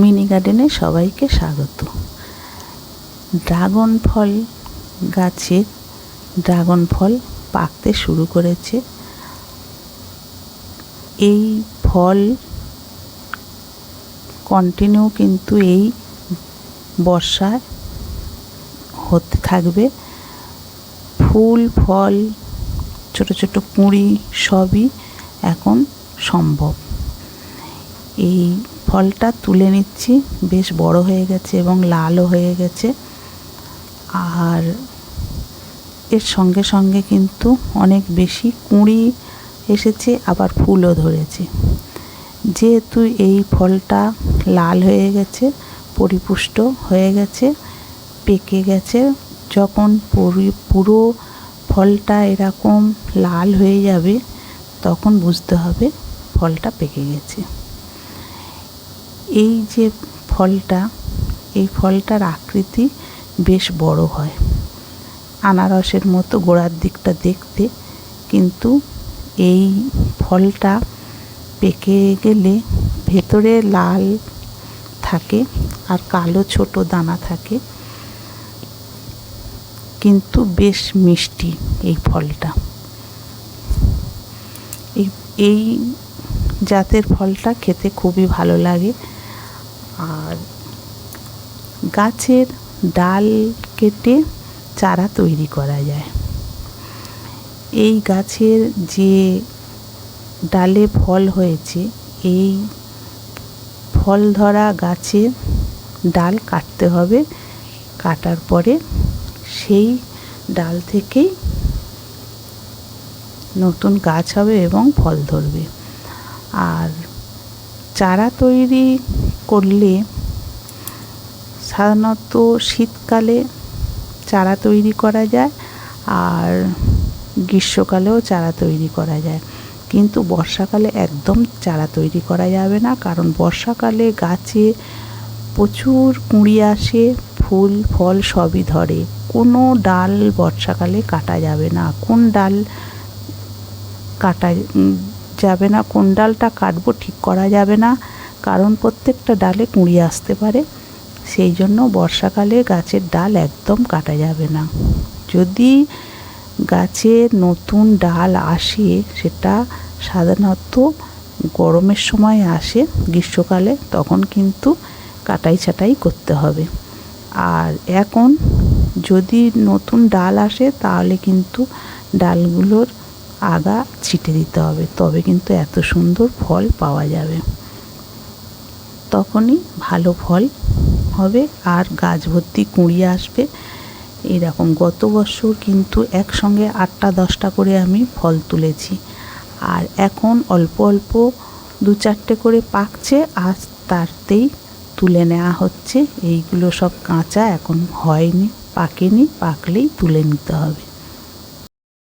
Mini গার্ডেনে সবাইকে স্বাগত। ড্রাগন ফল গাছে ড্রাগন ফল পাকতে শুরু করেছে। এই ফল কন্টিনিউ কিন্তু এই বর্ষায় হতে থাকবে। ফুল, ফল, ছোট ছোট কুঁড়ি সবই এখন সম্ভব। এই ফলটা তুলে নিচ্ছি। বেশ বড় হয়ে গেছে এবং লালও হয়ে গেছে। আর এর সঙ্গে সঙ্গে কিন্তু অনেক বেশি কুঁড়ি এসেছে, আবার ফুলও ধরেছে। যেহেতু এই ফলটা লাল হয়ে গেছে, পরিপুষ্ট হয়ে গেছে, পেকে গেছে, যখন পুরো ফলটা এরকম লাল হয়ে যাবে, তখন বুঝতে হবে ফলটা পেকে গেছে। এই যে ফলটা, এই ফলটার আকৃতি বেশ বড় হয়। আনারসের মতো গোড়ার দিকটা দেখতে, কিন্তু এই ফলটা পেকে গেলে ভেতরে লাল থাকে আর কালো ছোট দানা থাকে। কিন্তু বেশ মিষ্টি এই ফলটা। এই জাতের ফলটা খেতে খুবই ভালো লাগে। আর গাছের ডাল কেটে চারা তৈরি করা যায়। এই গাছের যে ডালে ফল হয়েছে, এই ফল ধরা গাছে ডাল কাটতে হবে। কাটার পরে সেই ডাল থেকেই নতুন গাছ হবে এবং ফল ধরবে। আর চারা তৈরি করলে সাধারণত শীতকালে চারা তৈরি করা যায় আর গ্রীষ্মকালেও চারা তৈরি করা যায়। কিন্তু বর্ষাকালে একদম চারা তৈরি করা যাবে না কারণ বর্ষাকালে গাছে প্রচুর কুঁড়ি আসে, ফুল, ফল সবই ধরে। কোনো ডাল বর্ষাকালে কাটা যাবে না। কোন ডাল কাটা যাবে না, কোন ডালটা কাটবো ঠিক করা যাবে না। কারণ প্রত্যেকটা ডালে কুঁড়ি আসতে পারে। সেই জন্য বর্ষাকালে গাছের ডাল একদম কাটা যাবে না। যদি গাছে নতুন ডাল আসে, সেটা সাধারণত গরমের সময় আসে, গ্রীষ্মকালে, তখন কিন্তু কাটাই ছাটাই করতে হবে। আর এখন যদি নতুন ডাল আসে, তাহলে কিন্তু ডালগুলোর আগা ছিটে দিতে হবে। তবে কিন্তু এত সুন্দর ফল পাওয়া যাবে। তখনই ভালো ফল হবে আর গাছ ভর্তি কুঁড়ি আসবে। এরকম গত বছর কিন্তু একসঙ্গে আটটা, দশটা করে আমি ফল তুলেছি। আর এখন অল্প অল্প দু চারটে করে পাকছে, আর তারতেই তুলে নেওয়া হচ্ছে। এইগুলো সব কাঁচা, এখন হয়নি, পাকেনি, পাকলেই তুলে নিতে হবে।